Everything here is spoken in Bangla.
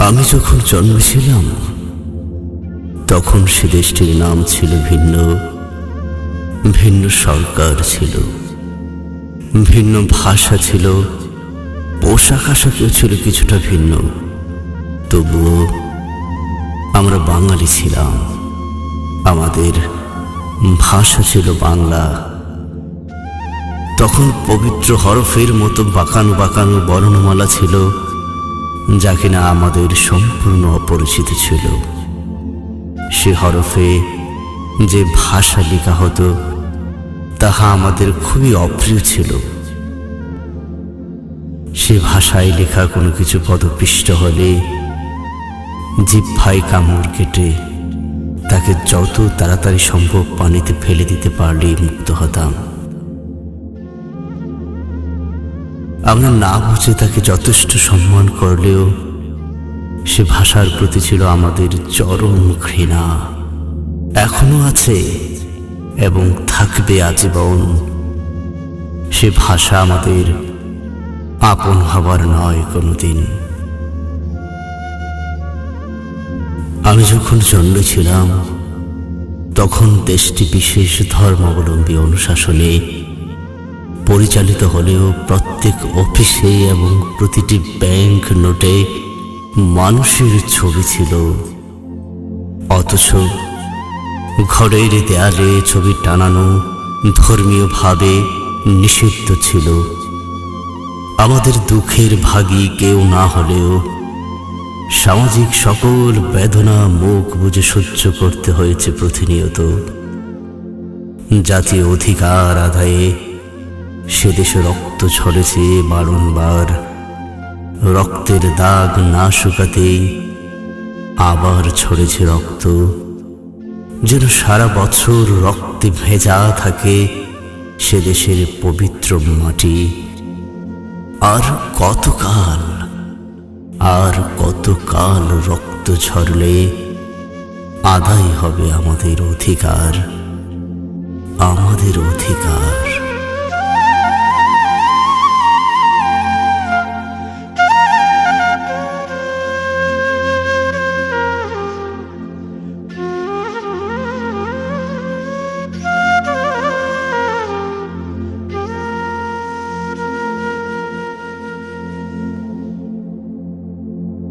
আমি যখন জন্মেছিলাম, তখন সে দেশটির নাম ছিল ভিন্ন। ভিন্ন সরকার ছিল। ভিন্ন ভাষা ছিল। পোশাক আশাকেও ছিল কিছুটা ভিন্ন। তবুও আমরা বাঙালি ছিলাম। আমাদের ভাষা ছিল বাংলা। তখন পবিত্র হরফের মতো বাঁকানো বাঁকানো বর্ণমালা ছিল। যা কিনা আমাদের সম্পূর্ণ অপরিচিত ছিল। সে হরফে যে ভাষা লেখা হতো, তাহা আমাদের খুবই অপ্রিয় ছিল। সে ভাষায় লেখা কোনো কিছু পদপিষ্ট হলে জিভ্ভাই কামড় কেটে তাকে যত তাড়াতাড়ি সম্ভব পানিতে ফেলে দিতে পারলেই মুক্ত হতাম। আমরা না বুঝে তাকে যথেষ্ট সম্মান করলেও সে ভাষার প্রতি ছিল আমাদের চরম ঘৃণা। এখনও আছে এবং থাকবে আজীবন। সে ভাষা আমাদের আপন হবার নয় কোনোদিন। আমি যখন জন্মেছিলাম তখন দেশটি বিশেষ ধর্মাবলম্বী অনুশাসনে পরিচালিত হলেও প্রত্যেক অফিসে এবং প্রতিটি ব্যাংক নোটে মানুষের ছবি ছিল। অথচ ঘরের দেয়ালে ছবি টানানো ধর্মীয়ভাবে নিষিদ্ধ ছিল। আমাদের দুঃখের ভাগী কেউ না হলেও সামাজিক সকল বেদনা মুখ বুঝে সহ্য করতে হয়েছে প্রতিনিয়ত। জাতীয় অধিকার আদায়ে সে দেশে রক্ত ঝরেছে বারংবার রক্তের দাগ না শুকাতেই আবার ঝরেছে রক্ত। যেন সারা বছর রক্তে ভেজা থাকে সে দেশের পবিত্র মাটি। আর কতকাল আর কতকাল রক্ত ঝরলে আদায় হবে আমাদের অধিকার আমাদের অধিকার।